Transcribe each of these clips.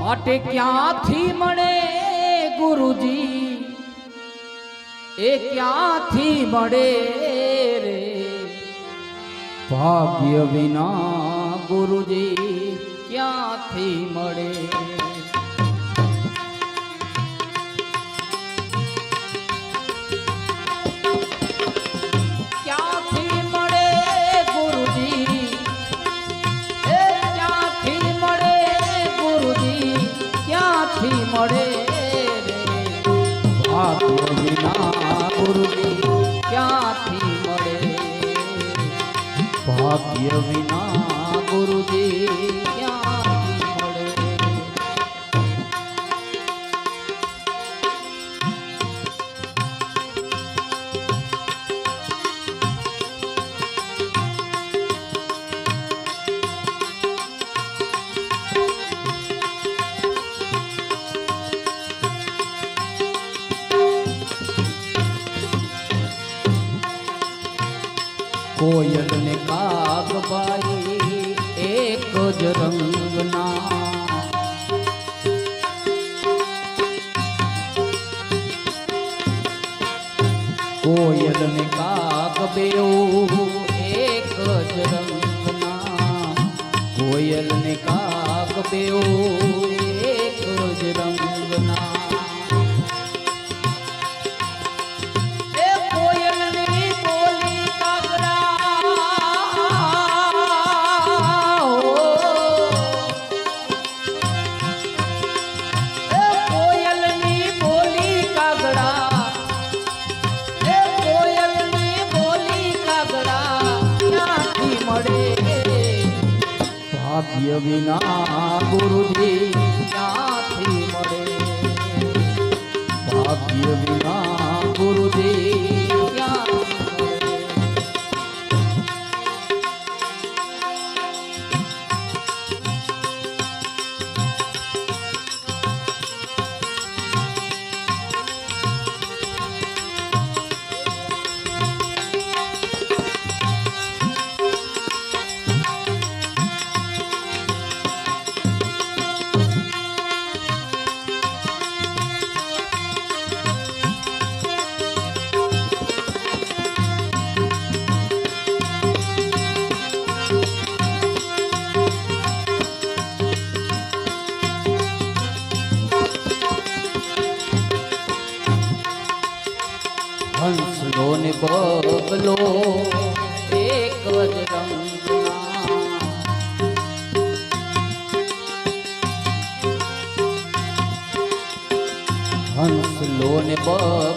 માટે ક્યાંથી મળે ગુરુજી? એ ક્યાંથી મળે રે? ભાગ્ય વિના ગુરુજી ક્યાંથી મળે? ભાગ્ય રંગના. કોયલ ને કાક બેઉ એક જ રંગના. કોયલ ને કાક બેઉ એક જ રંગના. ભાગ્ય વિના ગુરુજી ક્યાંથી મળે. ભાગ્ય વિના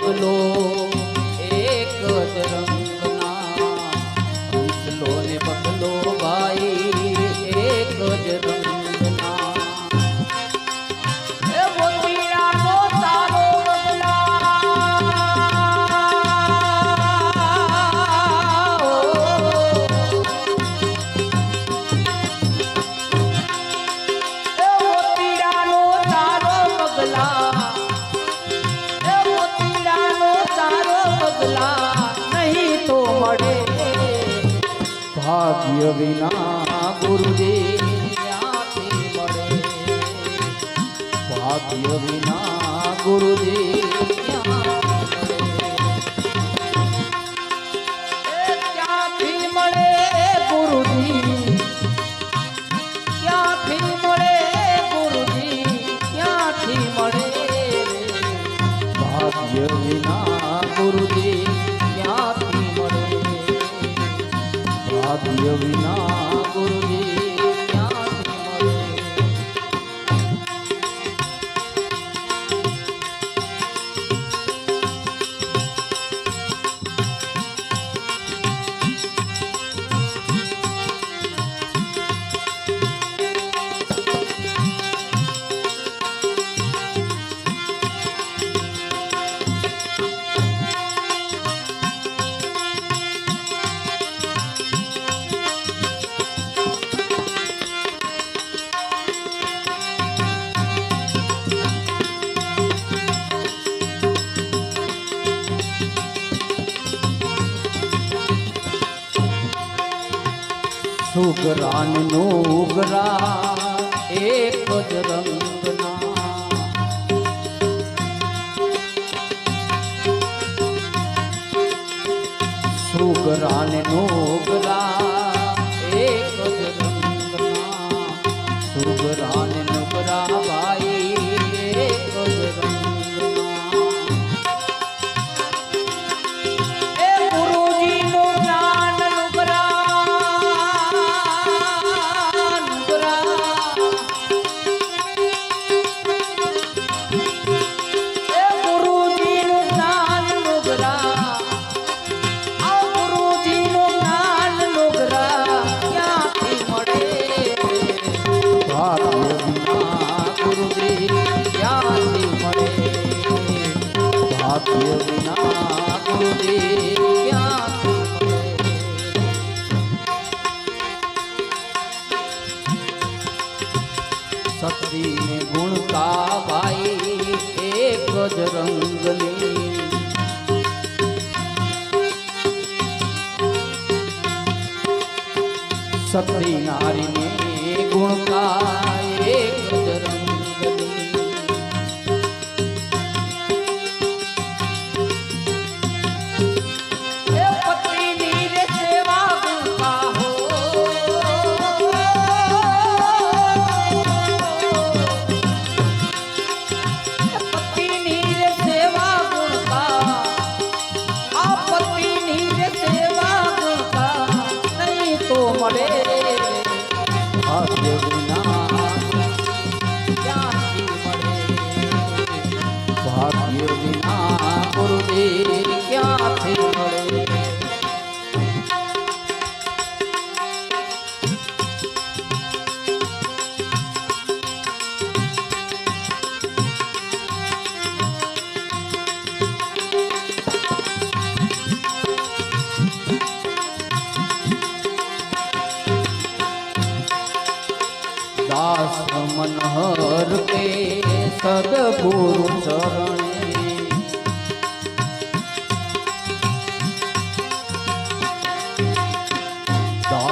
બગલો એક જ ક્યાંથી મળે ભાગ્ય વિના ગુરુજી ક્યાંથી મળે ગુરુજી ક્યાંથી મળે ગુરુજી ક્યાંથી મળે ભાગ્ય વિના ગુરુજી ક્યાંથી મળે ભાગ્ય વિના સુગરાનનો ઉગરા એક જ રંગના. સુગરાનનો ઉગરા સતી નારીને ગુણકાય ગજરંગ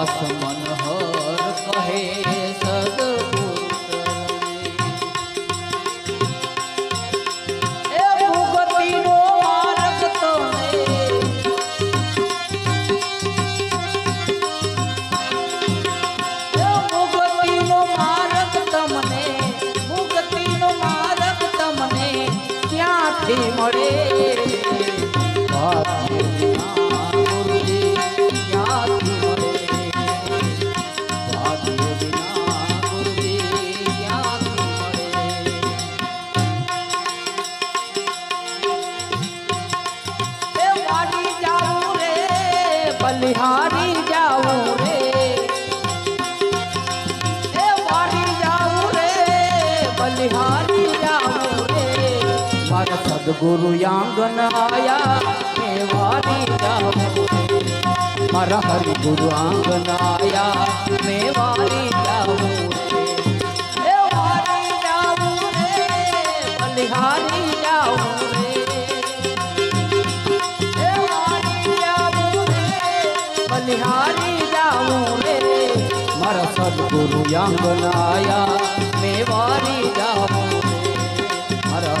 आसमन સદગુરુ આંગન આયા મેવારી જાઉં મારા હરિ ગુરુ આંગન આયા મેવારી જાઉં બલિહારી જાઉં બલિહારી જાઉં રે. મારા સદગુરુ આંગન આયા મેવારી જાઉં મારા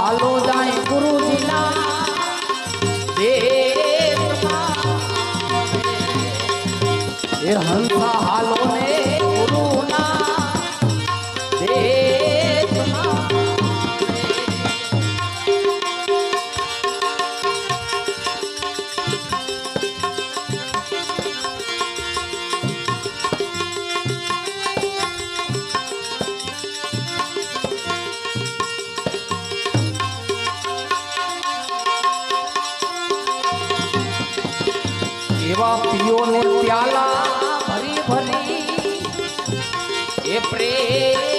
એ હંસા હાલો ને ગુરુના એવા પીઓને પ્યાલ ಪ್ರೇಮ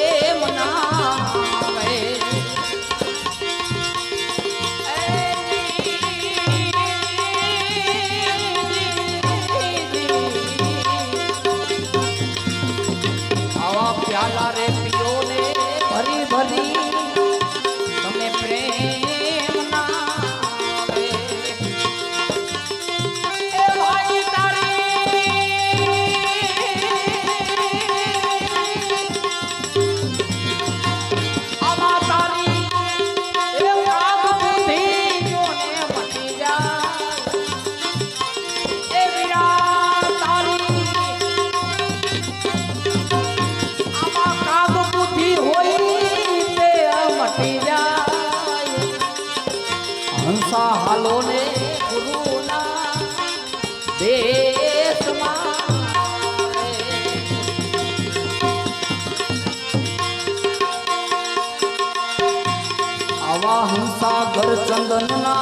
હું સાગર ચંદનના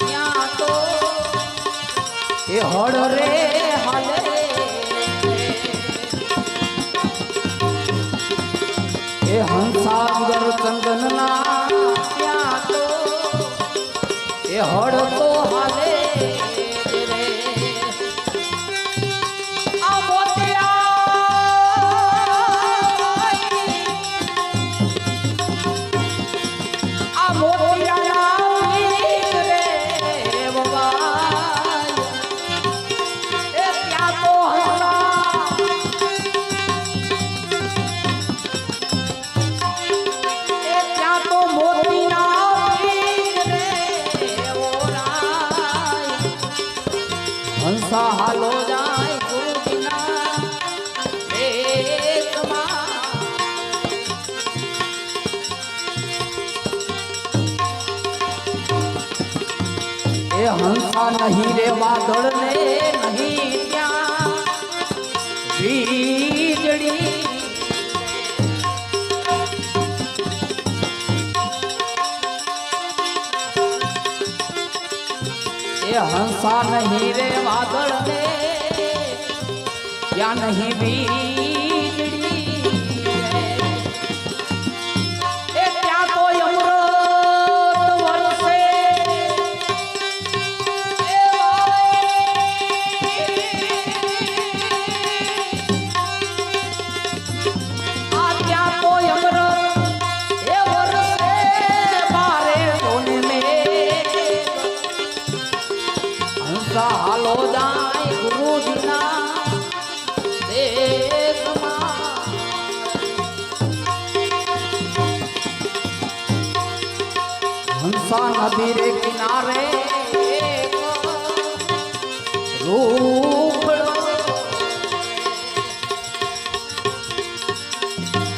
ત્યાં તો એ હળ રે, હાલે એ હંસાગર ચંદનના ત્યાં એ હળ ડોળને નહીં ત્યાં વીજળી એ હંસા નહીં રે વાદળને નહીં વી સહાલો જાય ગુરુજીના હંસા નદી રે કિનારે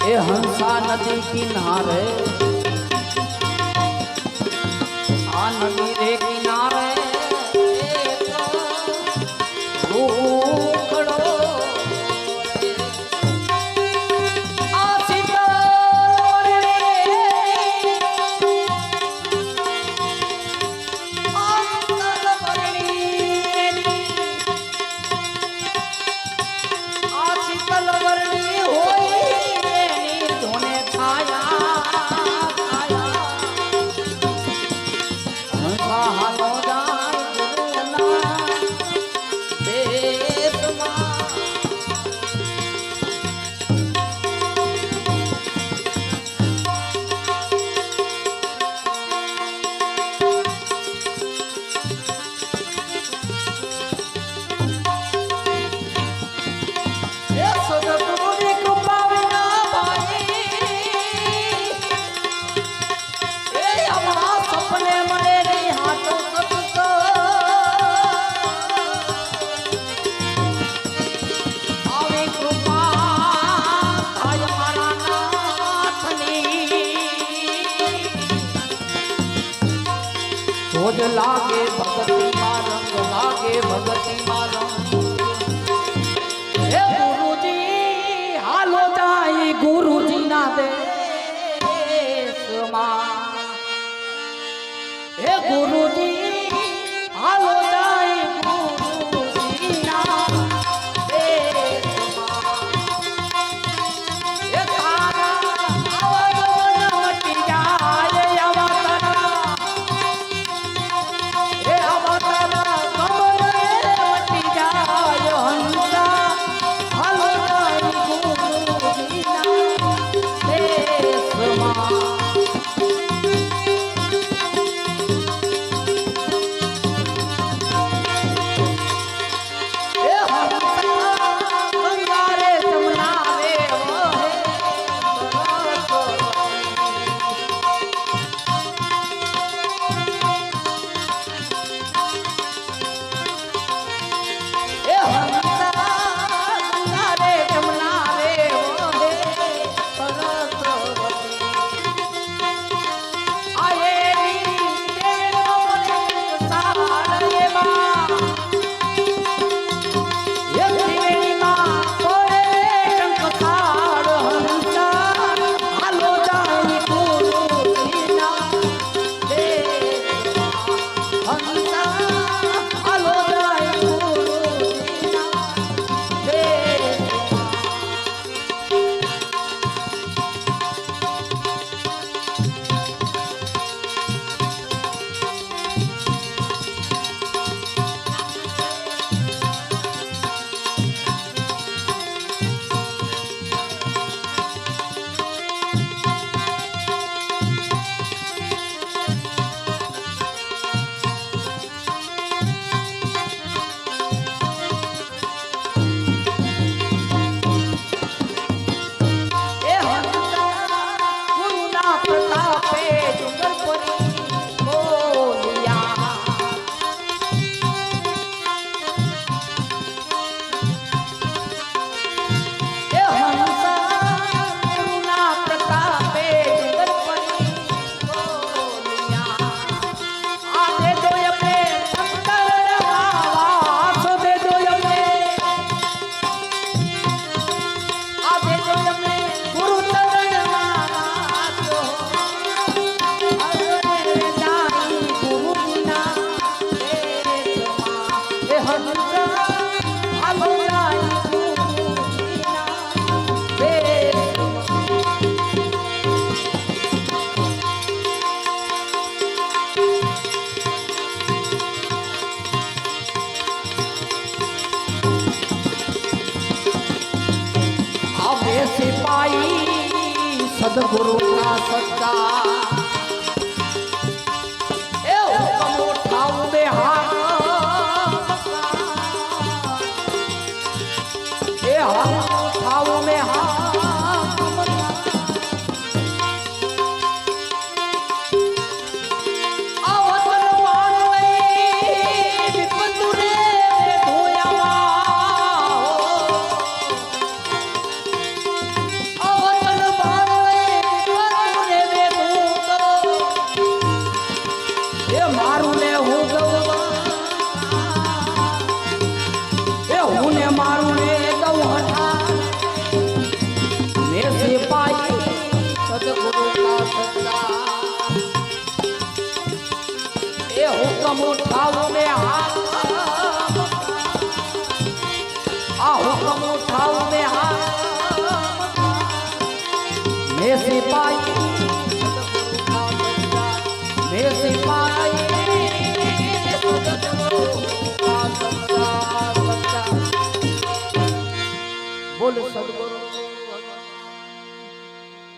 એ હંસા નદી કિનારે